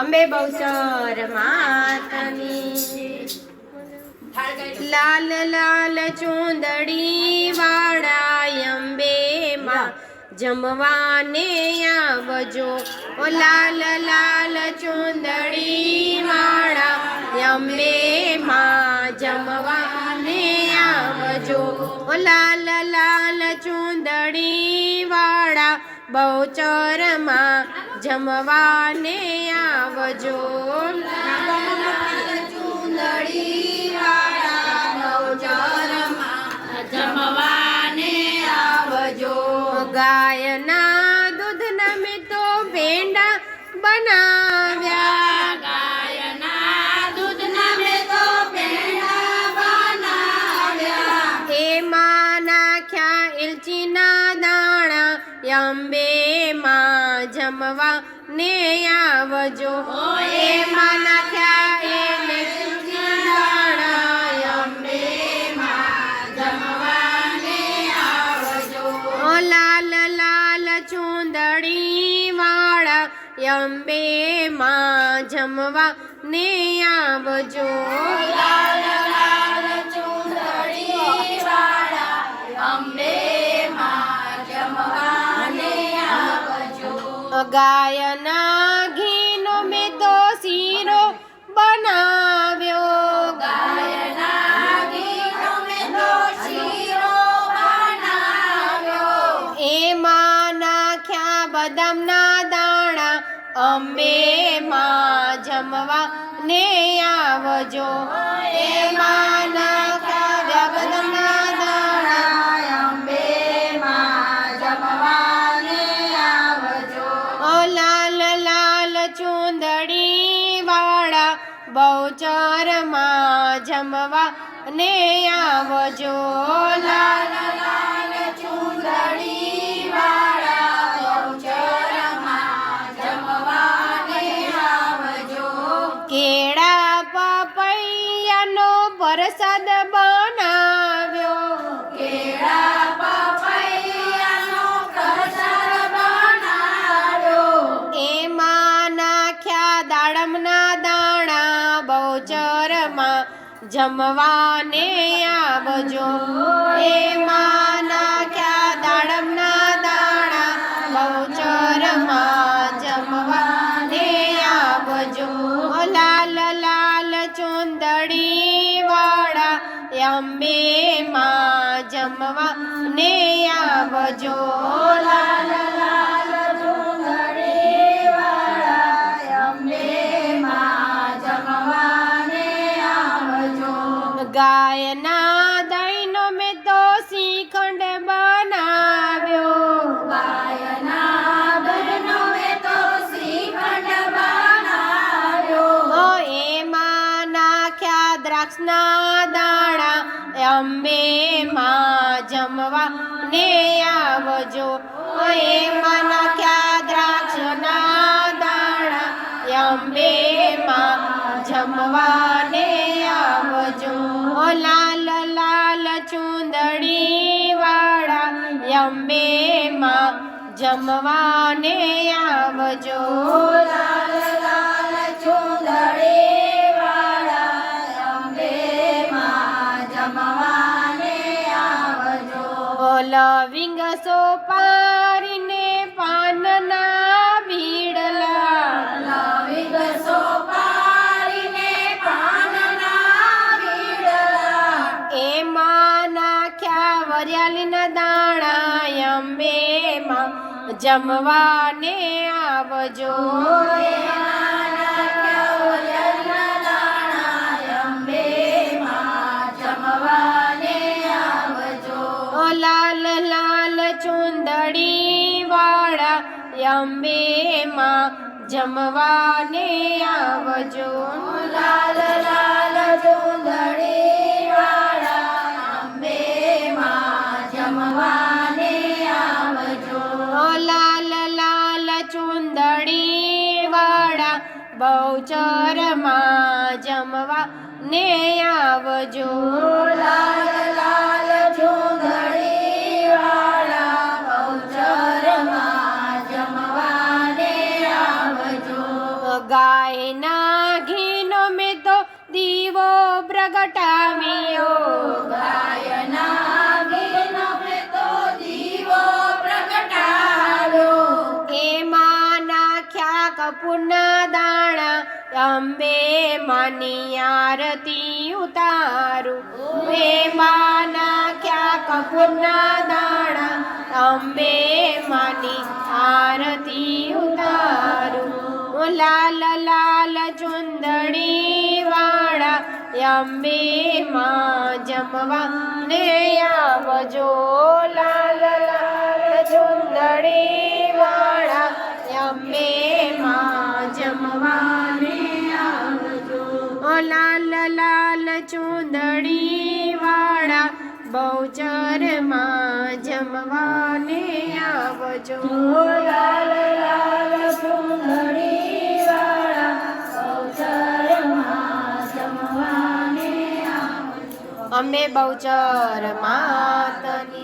અંબે બહુચર માતની. લાલ લાલ ચોંદડી વાળા અંબે માં જમવાને આવજો. ઓ લાલ લાલ ચોંદડી વાળા અંબે માં જમવાને આવજો. ઓ લાલ લાલ ચુંદડી વાળા બહુચરમાં જમવાને આવજો. ગાયના દૂધના મેં તો ભેંડા બનાવ્યા અંબે માં જમવા ને આવજો. દાણા અંબે લાલ લાલ ચુંદડી વાળા અંબે માં જમવા ને આવજો. ગાયના ઘીનો મેં તો શીરો બનાવ્યો. એમાં નાખ્યા બદામના દાણા. અંબે માં જમવા ને આવજો. એમાં નાખ્યા બદામના જમવા ને આવજો. કેળા પપૈયાનો પ્રસાદ બનાવ્યો. એમાં નાખ્યા દાડમના જમવાને આવજો. એ માના ક્યાં દાડમના દાણા? બહુચરમાં જમવાને આવજો. લાલ લાલ ચુંદડી વાળા અંબે માં જમવા ને આવજો. ગાયના દહીંનો મેં તો શ્રીખંડ બનાવ્યો. ઓ એમાં નાખ્યા દ્રાક્ષના દાણા. અંબે માં જમવા ને આવજો. એમાં નાખ્યા અંબે માં જમવા ને આવજો. લાલ લાલ ચુંદડી વાળા અંબે માં જમવા આવજો. ઓલો વિંગસો પાનના ભીડલા વિંગસો સોપારીને પાનના બીડલા. એમાં નાખ્યા વરિયાળીના જમવાને આવજો. લાલ લાલ ચુંદડી વાળા અંબે માં જમવાને આવજો. લાલ લાલ ચુંદડી વાળા અંબે માં જમવાને બહુચરમાં જમવા ને આવજો બહુચરમાં જમવાને આવજો. ગાયના ઘીનો મેં તો દીવો પ્રગટાવ્યો. ગાયના ઘીનો કપૂરના દાણા, અંબે માની આરતી ઉતારું. રે માના ક્યાં કપૂરના દાણા, અંબે માની આરતી ઉતારું. લાલ લાલ ચુંદડી વાળા, અંબે માં જમવા ને આવજો લાલ લાલ લાલ ચૂંદડી વાળા બહુચરમાં જમવાને આવજો. લાલ લાલ ચૂંદડી અમે બહુચર માતની